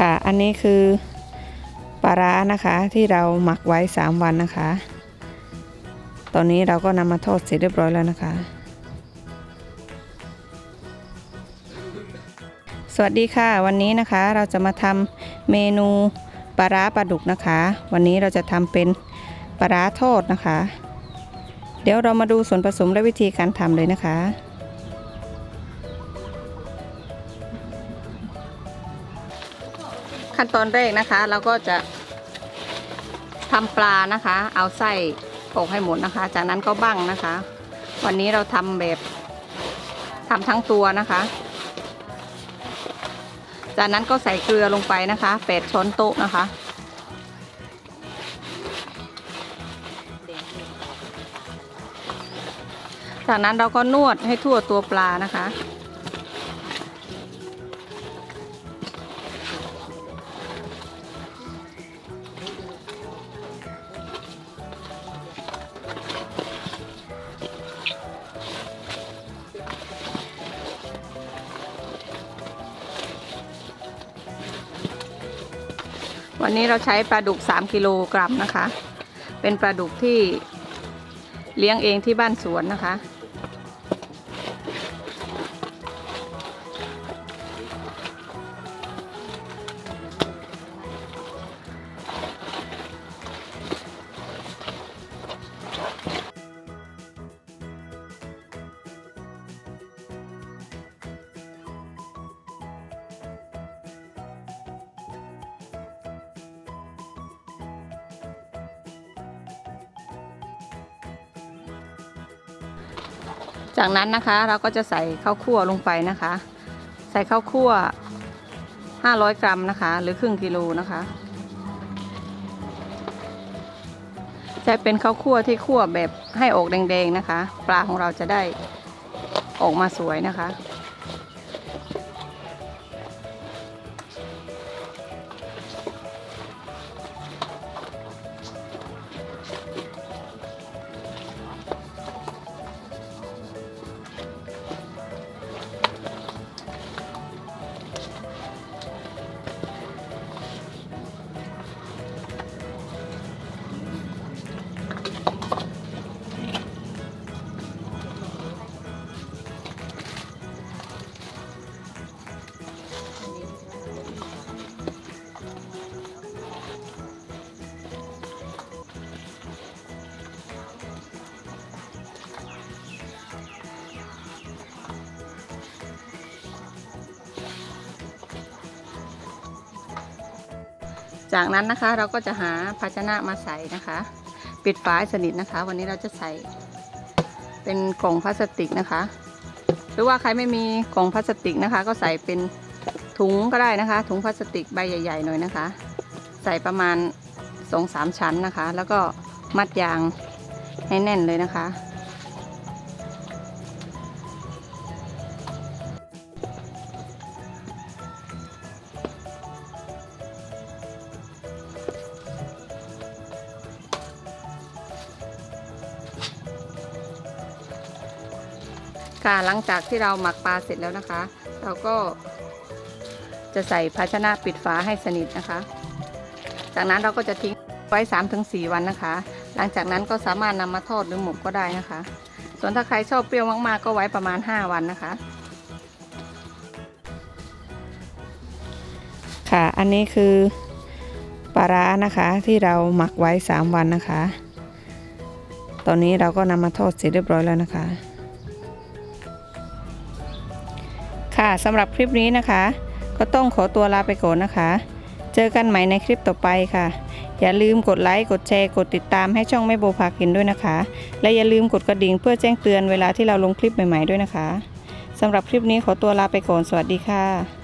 ค่ะ อันนี้คือปลาร้านะคะที่เราหมักไว้ 3 วันนะคะ ตอนนี้เราก็นำมาทอดเสร็จเรียบร้อยแล้วนะคะ สวัสดีค่ะ วันนี้นะคะเราจะมาทำเมนูปลาร้าปลาดุกนะคะ วันนี้เราจะทำเป็นปลาร้าทอดนะคะ เดี๋ยวเรามาดูส่วนผสมและวิธีการทำเลยนะคะ ขั้นตอนแรกนะคะ เราก็จะทำปลานะคะ เอาไส้ออกให้หมดนะคะ จากนั้นก็บั้งนะคะ วันนี้เราทำแบบทำทั้งตัวนะคะ จากนั้นก็ใส่เกลือลงไปนะคะแปดช้อนโต๊ะนะคะ จากนั้นเราก็นวดให้ทั่วตัวปลานะคะ วันนี้เราใช้ปลาดุก 3 กิโลกรัมนะคะ เป็นปลาดุกที่เลี้ยงเองที่บ้านสวนนะคะ จากนั้นนะคะเราก็จะใส่ข้าวคั่วลงไปนะคะ ใส่ข้าวคั่ว 500 กรัมนะคะ หรือครึ่งกิโลนะคะใช้เป็นข้าวคั่วที่คั่วแบบให้ออกแดงๆนะคะ ปลาของเราจะได้ออกมาสวยนะคะ จากนั้นนะคะเราก็จะหาภาชนะมาใส่นะคะ ปิดฝาสนิทนะคะ วันนี้เราจะใส่เป็นกล่องพลาสติกนะคะ หรือว่าใครไม่มีกล่องพลาสติกนะคะ ก็ใส่เป็นถุงก็ได้นะคะ ถุงพลาสติกใบใหญ่ ๆ หน่อยนะคะ ใส่ประมาณสองสามชั้นนะคะ แล้วก็มัดยางให้แน่นเลยนะคะ ค่ะหลังจากที่เราหมักปลาเสร็จแล้วนะคะ เราก็จะใส่ภาชนะปิดฝาให้สนิทนะคะ จากนั้นเราก็จะทิ้งไว้ 3-4 วันนะคะ หลังจากนั้นก็สามารถนำมาทอดหรือหมกก็ได้นะคะ ส่วนถ้าใครชอบเปรี้ยวมากๆ ก็ไว้ประมาณ 5 วันนะคะ ค่ะ อันนี้คือปลาร้านะคะที่เราหมักไว้ 3 วันนะคะ ตอนนี้เราก็นำมาทอดเสร็จเรียบร้อยแล้วนะคะ ค่ะสำหรับคลิปนี้นะคะ ก็ต้องขอตัวลาไปก่อนนะคะ เจอกันใหม่ในคลิปต่อไปค่ะ อย่าลืมกดไลค์กดแชร์กดติดตามให้ช่องแม่โบพากินด้วยนะคะ และอย่าลืมกดกระดิ่งเพื่อแจ้งเตือนเวลาที่เราลงคลิปใหม่ๆด้วยนะคะสำหรับคลิปนี้ขอตัวลาไปก่อนสวัสดีค่ะ